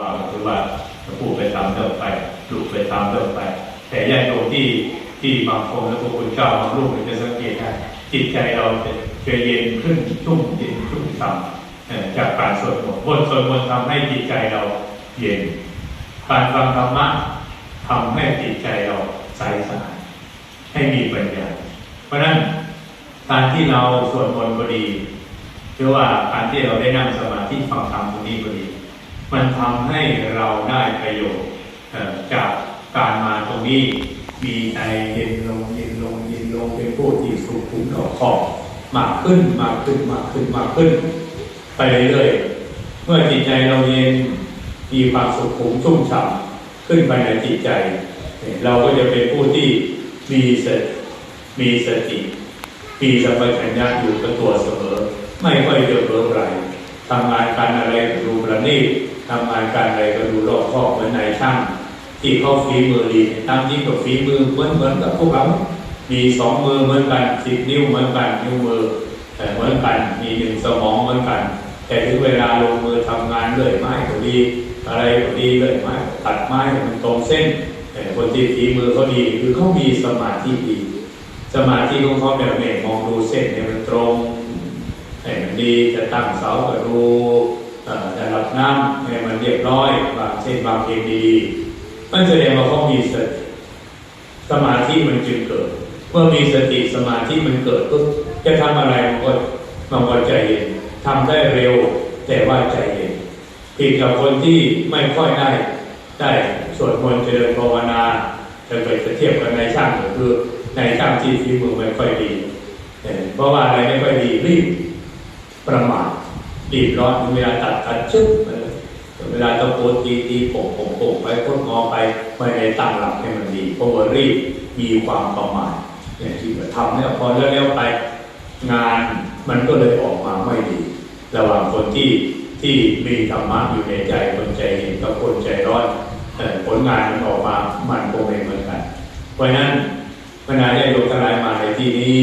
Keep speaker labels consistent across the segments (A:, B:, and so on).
A: ว่าคือว่าพูดไปตามเดิมไปดูไปตามเดิมไป แต่ญาติโยมที่ที่บางคนแล้วกคุณเจ้าบางรูปจะสังเกตได้จิตใจเราจะจะเย็นขึ้นชุ่มเย็นชุ่มฉ่ำจากการสวดมนต์บทสวดมนต์ทำให้จิตใจเราเย็น การฟังธรรมะทำให้จิตใจเราใสสะอาดให้มีปัญญา เพราะฉะนั้นการที่เราสวดมนต์ก็ดีหรือว่าการที่เราได้นั่งสมาธิฟังธรรมตรงนี้ก็ดี มันทำให้เราได้ประโยชน์จากการมาตรงนี้มีใจเย็นลงเย็นลงเย็นลงเป็นผู้ที่สุขุมออกขอบมากขึ้นมากขึ้นมากขึ้นมากขึ้น ไปเรื่อยๆเมื่อจิตใจเราเย็นมีความสุขุมชุ่มฉ่ำขึ้นภายในจิตใจ เราก็จะเป็นผู้ที่มีสติมีสติมีสัมปชัญญะอยู่กับตัวเสมอ ไม่ค่อยเดือดร้อนไรทำงานการอะไรก็ดูประณีต ทำงานการอะไรก็ดูรอบคอบเหมือนนายช่างที่เขาฝีมือดีตามที่กับฝีมือเหมือนเหมือนกับพวกเรา มีสองมือเหมือนกันสิบนิ้วเหมือนกันนิ้วมือแต่เหมือนกันมีหนึ่งสมองเหมือนกัน แต่ถึงเวลาลงมือทำงานเลื่อยไม้ก็ดี อะไรก็ดีเลื่อยไม้ตัดไม้มันตรงเส้น แต่คนที่ฝีมือเขาดีคือเขามีสมาธิดี สมาธิของเขาแบบเนี่ยมองดูเส้นเนี่ยมันตรงให้มันดีจะตั้งเสาก็ดู จะรับน้ำให้มันเรียบร้อยบางเช่นบางเพลงดีมันแสดงว่าเขามีสติสมาธิมันจึงเกิด เมื่อมีสติสมาธิมันเกิดปุ๊บจะทำอะไรมันก็มันก็ใจเย็นทำได้เร็วแต่ว่าใจเย็นผิดกับคนที่ไม่ค่อยได้ได้สวดมนต์เจริญภาวนาจะเกิดจะเทียบกับนายช่างก็คือในช่างที่ฝีมือไม่ค่อยดีเพราะว่าอะไรไม่ค่อยดีรีบประมาท รีบร้อนเวลาตัดตัดชึบเออเวลาตะโกนตีตีโป่งโป่งโป่งไปพ้นงอไปไม่ได้ตั้งหลักให้มันดีเพราะว่ารีบมีความประมาทเนี่ยที่ทำเนี่ยพอเร็วๆไปงานมันก็เลยออกมาไม่ดี ระหว่างคนที่ที่มีธรรมะอยู่ในใจคนใจเย็นกับคนใจร้อนผลงานมันออกมามันก็ไม่เหมือนกัน เพราะฉะนั้นเวลาได้โยมทลายมาในที่นี้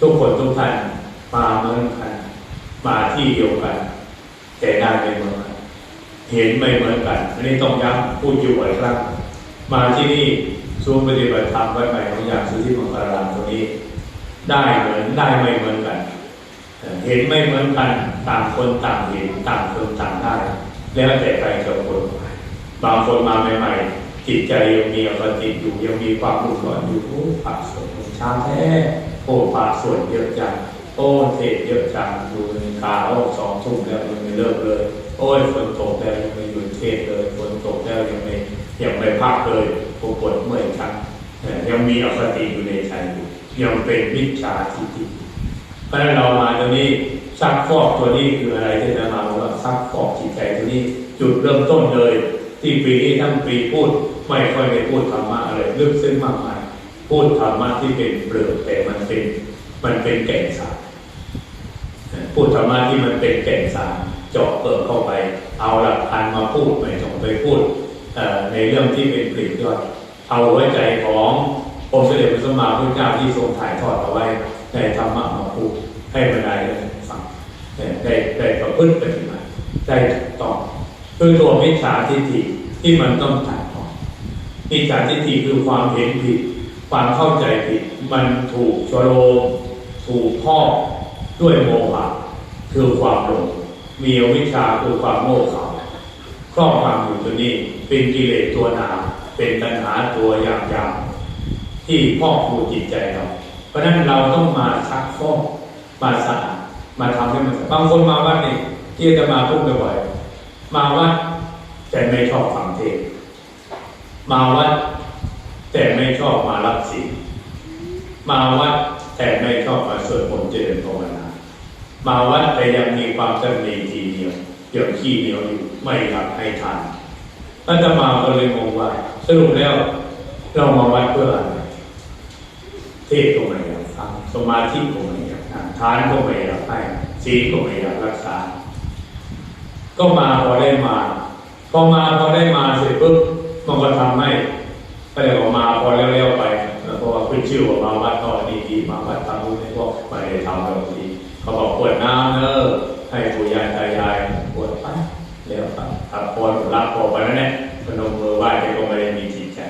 A: ทุกคนทุกท่านมาเมือนกัน มาที่เดียวกัน แต่ได้ไม่เหมือนกันเห็นไม่เหมือนกันอันนี้ต้องย้ำพูดอยู่บ่อยครั้งมาที่นี่ศูนย์ปฏิบัติธรรมวัดใหม่ของอย่างสุทธิมังคารามตรงนี้ ได้เหมือนได้ไม่เหมือนกัน เห็นไม่เหมือนกันต่างคนต่างเห็นต่างคนต่างได้แล้วแต่ใครจะคนบางคนมาใหม่ๆจิตใจยังมีอคติอยู่ยังมีความรุ่มร้อนอยู่โอ้ปากสวดมนช้าแท้โอ้ปากสวดเยอะจัง โอ้เทเยอะจังดูนาฬิกาโอ้สองทุ่มแล้วยังไม่เลิกเลย โอ้ยฝนตกแล้วยังไม่หยุดเทศเลยฝนตกแล้วยังไม่ยังไม่พักเลยปวดเมื่อยชักยังมีอคติอยู่ในใจอยู่ยังเป็นมิจฉาทิฏฐิเพราะนั้นเรามาตรงนี้ซักฟอกตัวนี้คืออะไรที่จะมาบอกว่าซักฟอกจิตใจตัวนี้จุดเริ่มต้นเลย ที่ปีนี้ทั้งปีพูดไม่ค่อยได้พูดธรรมะอะไรลึกซึ้งมากมายพูดธรรมะที่เป็นเปลือกแต่มันเป็นมันเป็นแก่นสาร พูดธรรมะที่มันเป็นแก่นสารเจาะเปิดเข้าไป เอาหลักฐานมาพูดไม่ต้องไปพูดในเรื่องที่เป็นปลีกย่อยเอาหัวใจขององค์เสด็จพระสัมมาสัมพุทธเจ้าที่ทรงถ่ายทอดเอาไว้ในธรรมะมาพูดให้บรรดาได้ฟังได้ได้ประพฤติปฏิบัติได้ถูกต้องคือตัวมิจฉาทิฏฐิที่มันต้องตัดออกมิจฉาทิฏฐิคือความเห็นผิด ความเข้าใจผิด มันถูกชโลมถูกพ่อด้วยโมหะ คือความหลงมีอวิชชาคือความโง่เขลาครอบงำอยู่ตัวนี้เป็นกิเลสตัวหนาเป็นตัณหาตัวอย่างยาวที่พ่อกผูจิตใจเรา เพราะฉะนั้นเราต้องมาซักฟอกมาสะอาดมาทำให้มันสะอาดบางคนมาวัดนี่ที่จะมาพูดบ่อยมาวัดแต่ไม่ชอบฟังเทศมาวัดแต่ไม่ชอบมารับศีลมาวัดแต่ไม่ชอบมาสวดมนต์เจริญภาวนา มาวัดแต่ยังมีความจำเนทีเดียวเดี๋ยวขี้เหนียวอยู่ไม่อยากให้ทานอาตมาก็เลยงงว่า สรุปแล้วเรามาวัดเพื่ออะไรเทศก็ไม่อยากฟังสมาธิก็ไม่อยากทำทานก็ไม่อยากให้ศีลก็ไม่อยากรักษา ก็มาพอได้มาพอมาพอได้มาเสร็จปุ๊บมันก็ทำให้ก็เลยออกมาพอเร็วๆไปเพราะว่าขึ้นชื่อว่ามาวัดก็ดีดีมาวัดทำบุญให้พวกไม่ได้ทำแบบดี เขาบอกปวดน้ำเนอะให้ปู่ย่าตายายปวดไปเร็วไปถ้าปวดรับบอไปแล้วเนี่ยพนมมือไหว้แต่ก็ไม่ได้มีจิตใจ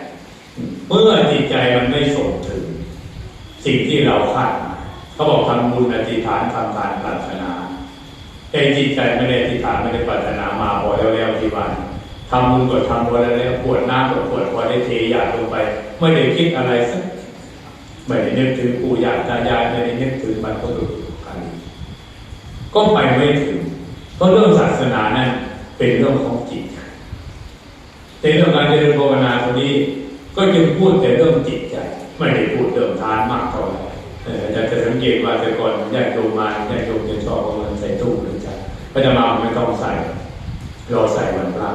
A: เมื่อจิตใจมันไม่ส่งถึง สิ่งที่เราคาดหมายเขาบอกทำบุญอธิษฐานทำทานปรารถนาแต่จิตใจไม่ได้อธิษฐานไม่ได้ปรารถนามาพอแล้วแล้วที่วันทำบุญก็ทำพอแล้วแล้วปวดหน้ำก็ปวดพอได้เทยาดลงไป ไม่ได้คิดอะไรสักไม่ได้นึกถึงปู่ย่าตายายไม่ได้นึกถึงบรรพบุรุษ ก็ไปไม่ถึงเพราะเรื่องศาสนานั้นเป็นเรื่องของจิตในเรื่องการเจริญภาวนาตรงนี้ก็ยังพูดแต่เรื่องจิตใจ ไม่ได้พูดเรื่องทานมากเท่าไหร่ออจจะสังเกตว่าแต่ก่อนญาติโยมมาญาติโยมจะชอบเอาเงินใส่ตู้หรือใจพระจะมาไม่ต้องใส่รอใส่วันพระ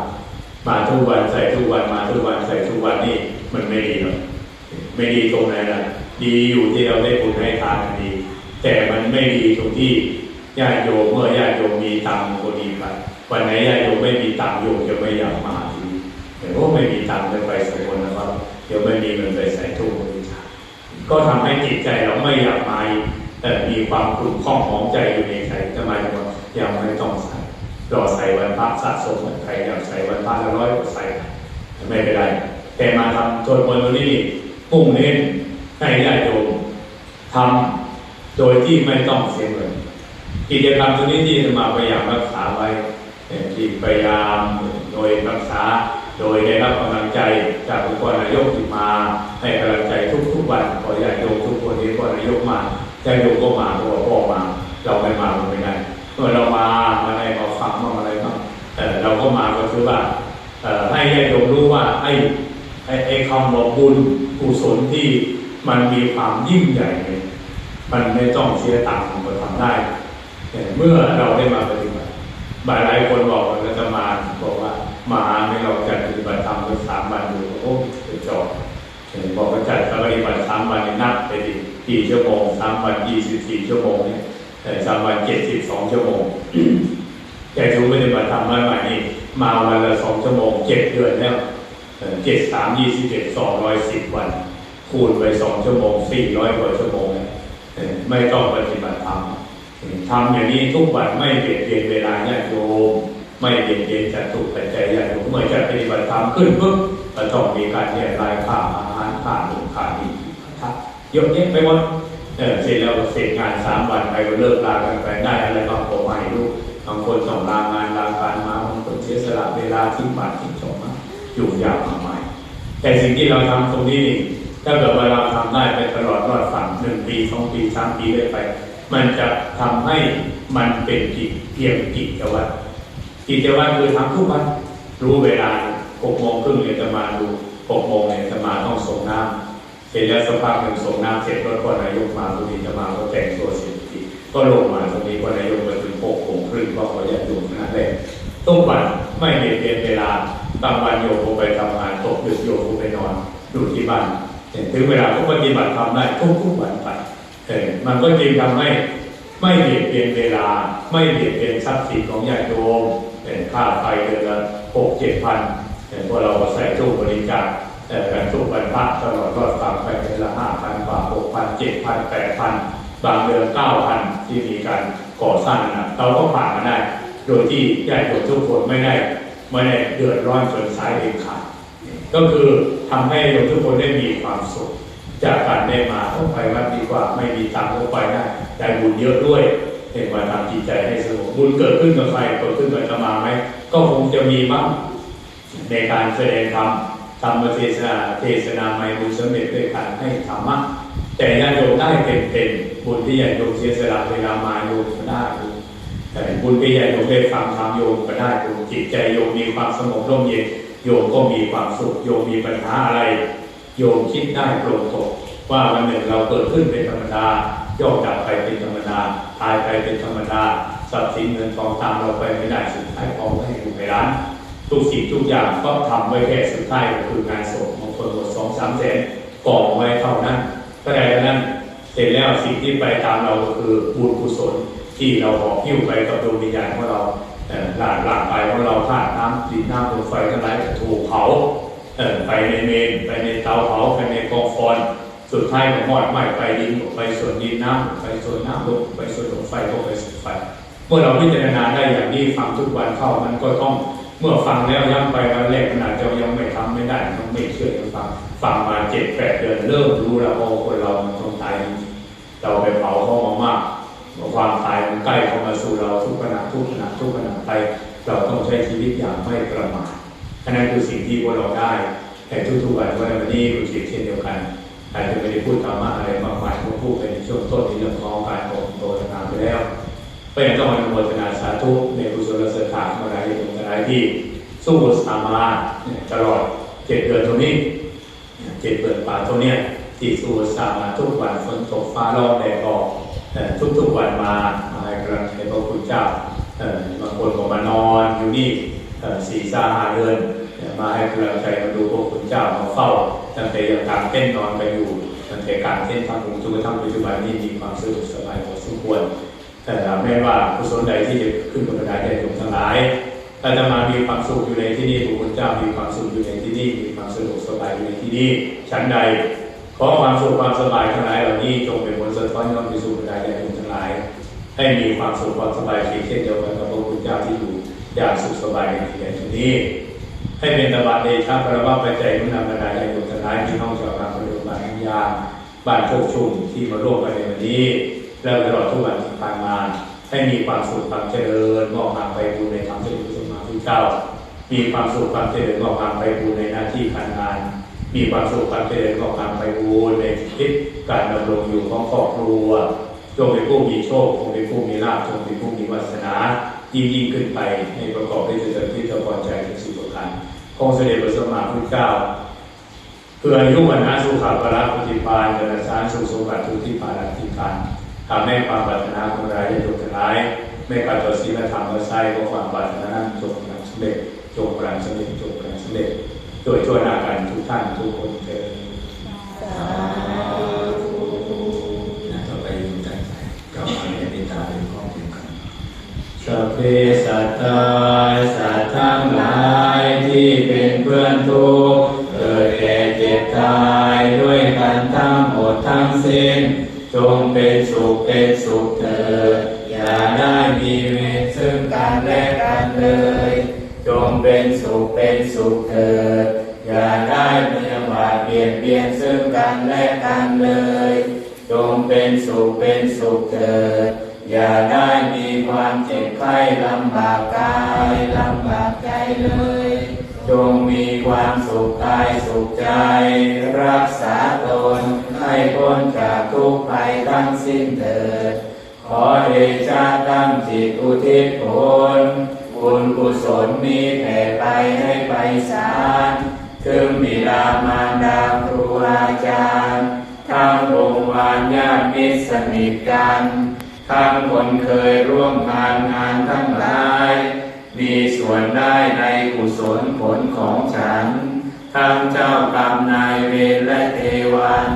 A: มาทุกวันใส่ทุกวันมาทุกวันใส่ทุกวันนี่มันไม่ดีหรอกไม่ดีตรงไหนล่ะ ดีอยู่ที่เราได้บุญให้ทานดี แต่มันไม่ดีตรงที่ ญาติโยมเมื่อญาติโยมมีตังค์ก็ดีไปวันไหนญาติโยมไม่มีตังค์โยมจะไม่อยากมาทีนี้แต่ว่าไม่มีตังค์จะไปสกลนะครับเดี๋ยวไม่มีเงินไปใส่ตู้บริจาคก็ทำให้จิตใจเราไม่อยากมาแต่มีความขุ่นข้องของใจอยู่ในใจทำไมถึงว่ายังไม่ต้องใส่รอใส่วันพระสะสมใครอยากใส่วันพระละร้อยก็ใส่ไม่เป็นไร แต่มาทำตัวคนนี้มุ่งเน้นให้ญาติโยมทำโดยที่ไม่ต้องเสียเงิน กิจกรรมตัวนี้ที่จะมาพยายามรักษาไว้ที่พยายามโดยรักษาโดยได้รับกำลังใจจากองค์กรนายกที่มาให้กำลังใจทุกๆวันขอญาติโยมทุกคนที่กรนายกมาญาติโยมก็มาเพราะว่าพ่อมาเราไม่มาเราไม่ได้เมื่อเรามามาอะไรมาฟังมาอะไรบ้างแต่เราก็มาก็คือว่าเอ่อให้ญาติโยมรู้ว่าไอ้ไอ้คำว่าบุญกุศลที่มันมีความยิ่งใหญ่เนี่ยมันไม่ต้องเสียตังค์มันทำได้ เมื่อเราได้มาปฏิบัติบางหลายคนบอกว่าจะมาบอกว่ามาไม่เราจัดปฏิบัติธรรมกันสามวันอยู่โอ้ไปจอดเห็นบอกว่าจัดปฏิบัติสามวันนี่นับไปดิกี่ชั่วโมงสามวันยี่สิบสี่ชั่วโมงเนี่ยแต่สามวันเจ็ดสิบสองชั่วโมงแต่ทุกปฏิบัติธรรมาใหม่นี่มาวันละสองชั่วโมงเจ็ดเดือนแล้วเจ็ดสามยี่สิบเจ็ดสองร้อยสิบวัน คูณไปสองชั่วโมงสี่ร้อยกว่าชั่วโมงเนี่ยไม่ต้องปฏิบัติ ทำอย่างนี้ทุกวันไม่เปลี่ยนเยนเวลาญาติโยมไม่เปลี่ยนเยนจัตุปัจจัยญาติโยมเมื่อจะปฏิบัติธรรมขึ้นปุ๊บก็ต้องมีการแยกรายค่าอาหารค่าหนุนค่านี้ครับเยอะแยะไปหมดเออเสร็จแล้วเสร็จงานสามวันไปก็เลิกลากันไปได้อะไรบางคนไม่รู้บางคนต้องลางานลาการมาบางคนเสียสละเวลาทิ้งบาตรทิ้งชมมาอยู่ยาวมาใหม่แต่สิ่งที่เราทำตรงนี้นี่ถ้าเกิดว่าเราทำได้ไปตลอดรอดฝั่งหนึ่งปีสองปีสามปีได้ไป มันจะทำให้มันเป็นกิจเพียงกิจวัตรกิจวัตรคือทำทุกวันรู้เวลาหกโมงครึ่งเนี่ยจะมาดูหกโมงเนี่ยจะมาต้องส่งน้ำเสร็จแล้วสักพักหนึ่งส่งน้ำเสร็จรถก่อนนายกมาตรงนี้จะมาก็แต่งตัวเสร็จทีก็ลงมาตรงนี้ก่อนนายกมาถึงหกโมงครึ่งก็ขออยากอยู่นั่นแหละทุกวันไม่เปลี่ยนเวลาบางวันโยกไปทำงานตกดึกโยกไปนอนอยู่ที่บ้านถึงเวลาก็ปฏิบัติทำได้ทุกทุกวันไป เออมันก็จึงทำให้ไม่เปลี่ยนเปลี่ยนเวลา ไม่เปลี่ยนเปลี่ยนทรัพย์สินของญาติโยมเออค่าไฟเดือนละหกเจ็ดพันเออพอเราใส่ตู้บริจาคเออการตู้บรรพตลอดรอดฟังไปเดือนละห้าพันบาทหกพันเจ็ดพันแปดพันบางเดือนเก้าพันที่มีการก่อสร้างนะเราก็ผ่านมาได้ โดยที่ญาติโยมทุกคนไม่ได้ไม่ได้เดือดร้อนจนสายเองขาดก็คือทำให้เราทุกคนได้มีความสุข จากการได้มาต้องไปวัดดีกว่าไม่มีตังค์ก็ไปได้ได้บุญเยอะด้วยเห็นว่าทำจิตใจให้สงบบุญเกิดขึ้นกับใครเกิดขึ้นกับจะมาไหมก็คงจะมีบ้งในการแสดงธรรมธรรมเทศนาเทศนาไม่บุญสำเร็จด้วยการให้ธรรมะแต่ญาติโยมได้เป็นเป็นบุญที่ญาติโยมเสียสละเวลามาโยมก็ได้แต่บุญที่ญาติโยมได้ฟังธรรมโยมก็ได้บุญจิตใจโยมมีความสงบร่มเย็นโยมก็มีความสุขโยมมีปัญหาอะไร โยมคิดได้โปร่งตกว่าวันหนึ่งเราเกิดขึ้นเป็นธรรมดาย่อมดับไปเป็นธรรมดาตายไปเป็นธรรมดาทรัพย์สินเงินทองตามเราไปไม่ได้สุดท้ายกองให้อยู่ในร้านทุกสิ่งทุกอย่างก็ทำไว้แค่สุดท้ายก็คืองานศพบางคนหมดสองสามแสนกองไว้เท่านั้นก็ได้เท่านั้นเสร็จแล้วสิ่งที่ไปตามเราก็คือบุญกุศลที่เราหอบหิ้วไปกับดวงวิญญาณของเราเอ่อหลานหลานไปของเราธาตุน้ำดินน้ำลมไฟทั้งหลายถูกเผา ไปในเมนไปในเตาเผาไปในกองฟอนสุดท้ายก็มอดไหม้ไปดินไปส่วนดินน้ำไปส่วนน้ำลมไปส่วนลมไฟก็ไปส่วนไฟ เมื่อเราพิจารณาได้อย่างนี้ฟังทุกวันเข้ามันก็ต้องเมื่อฟังแล้วย้ำไปวันแรกขนาดจะยังไม่ทำไม่ได้ต้องไม่เชื่อฟังฟังมาเจ็ดแปดเดือนเริ่มรู้แล้วว่าคนเรามันต้องตายเราไปเผาเขามามากความตายมันใกล้เข้ามาสู่เราทุกขณะทุกขณะทุกขณะไป เราต้องใช้ชีวิตอย่างไม่ประมาท อันนั้นคือสิ่งที่พวกเราได้ แต่ทุกๆวันวันนี้รู้สึกเช่นเดียวกันอาจจะไม่ได้พูดธรรมะอะไรมากมายผมพูดไปในช่วงต้นในเรื่องของการของโตธนาไปแล้วก็ยังต้องอนุโมทนาสาธุในกุศลศรัทธาเมื่อไรที่ผมอะไรที่สู้สามาตลอดเจ็ดเดือนตรงนี้เจ็ดเดือนป่าตรงเนี้ยที่สู้สามาทุกวันฝนตกฟ้าร้องแดดออกทุกๆวันมาให้กำลังใจพระคุณเจ้าบางคนก็มานอนอยู่นี่ สี่สาหาเดือนมาให้กำลังใจมาดูพระคุณเจ้ามาเฝ้าตั้งแต่ยังกางเต้นนอนไปอยู่ตั้งแต่การเต้นทำองค์จนกระทั่งปัจจุบันนี้มีความสะดวกสบายพอสมควรแต่แม้ว่ากุศลใดที่จะขึ้นบนบันไดได้จงทั้งหลายถ้าจะมามีความสุขอยู่ในที่นี่พระคุณเจ้ามีความสุขอยู่ในที่นี่มีความสะดวกสบายอยู่ในที่นี่ชั้นใดขอความสุขความสบายทั้งหลายเหล่านี้จงเป็นผลสะท้อนย้อนไปสู่บันไดได้จงทั้งหลาย ให้มีความสุขความสบายเช่นเดียวกัน อย่างสุขสบายในที่นี้ ให้เป็นตบะเดชะพระว่าปัจจัยนุนำบรรดาญาโยมทั้งหลายที่น้องชาวบ้านบริวารทั้งยาบ้านโคกชุมที่มาร่วมกันในวันนี้และตลอดทุกวันที่ผ่านมาให้มีความสุขความเจริญงอกงามไปบูในธรรมที่พระสมมาพุทธเจ้า มีความสุขความเจริญงอกงามไปบูในหน้าที่การงาน มีความสุขความเจริญงอกงามไปบูในชีวิตการดำรงอยู่ของครอบครัวจงเป็นผู้มีโชคจงเป็นผู้มีลาภจงเป็นผู้มีวาสนา ยิ่งยิ่งขึ้นไปให้ประกอบด้วยเจริญที่จะพอใจในสิ่งประการคงเสด็จพระสมมาพุทธเจ้าเพื่ออายุวันนะสุขาภละปฏิภาณเดชสารสุขสมบัติทุกที่ภาราธิการทำให้ความปรารถนาของรายได้จงทลายไม่ขาดต่อศีลธรรมและไส้ของความปรารถนานั้นจงปรังสำเร็จจงปรังสำเร็จจงปรังสำเร็จโดยทั่วหน้ากันทุกท่านทุกคนเถิด
B: ต่อไปโยมตั้งใจกล่าวคำเมตตาเป็นข้อเดียวกัน
A: สัพเพสัตตาสัตว์ทั้งหลายที่เป็นเพื่อนทุกข์เกิดแก่เจ็บตายด้วยกันทั้งหมดทั้งสิ้น จงเป็นสุขเป็นสุขเถิดอย่าได้มีเวรซึ่งกันและกันเลย จงเป็นสุขเป็นสุขเถิดอย่าได้มีบาดเบียดเบียนซึ่งกันและกันเลย จงเป็นสุขเป็นสุขเถิด อย่าได้มีความเจ็บไข้ลำบากกายลำบากใจเลย จงมีความสุขกายสุขใจ รักษาตนให้พ้นจากทุกข์ภัยทั้งสิ้นเถิด ขอเดชะตั้งจิตอุทิศผลบุญกุศลมีแผ่ไปให้ไปสารถึงบิดามารดาครูอาจารย์ ทั้งวงวานญาติมิตรสนิทกัน ทั้งคนเคยร่วมงานงานทั้งหลาย มีส่วนได้ในกุศลผลของฉัน ทั้งเจ้ากรรมนายเวรและเทวัน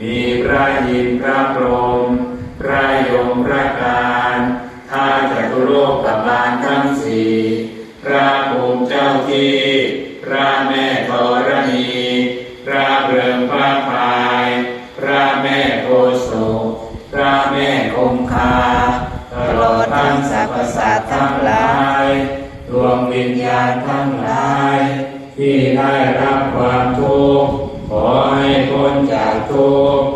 A: มีพระยินพระพรหมพระยมพระการท้าจัตุโลกบาลทั้งสี่พระภูมิเจ้าที่ คาตลอดทั้งสรรพสัตว์ทั้งหลายดวงวิญญาณทั้งหลาย ที่ได้รับความทุกข์ขอให้พ้นจากทุกข์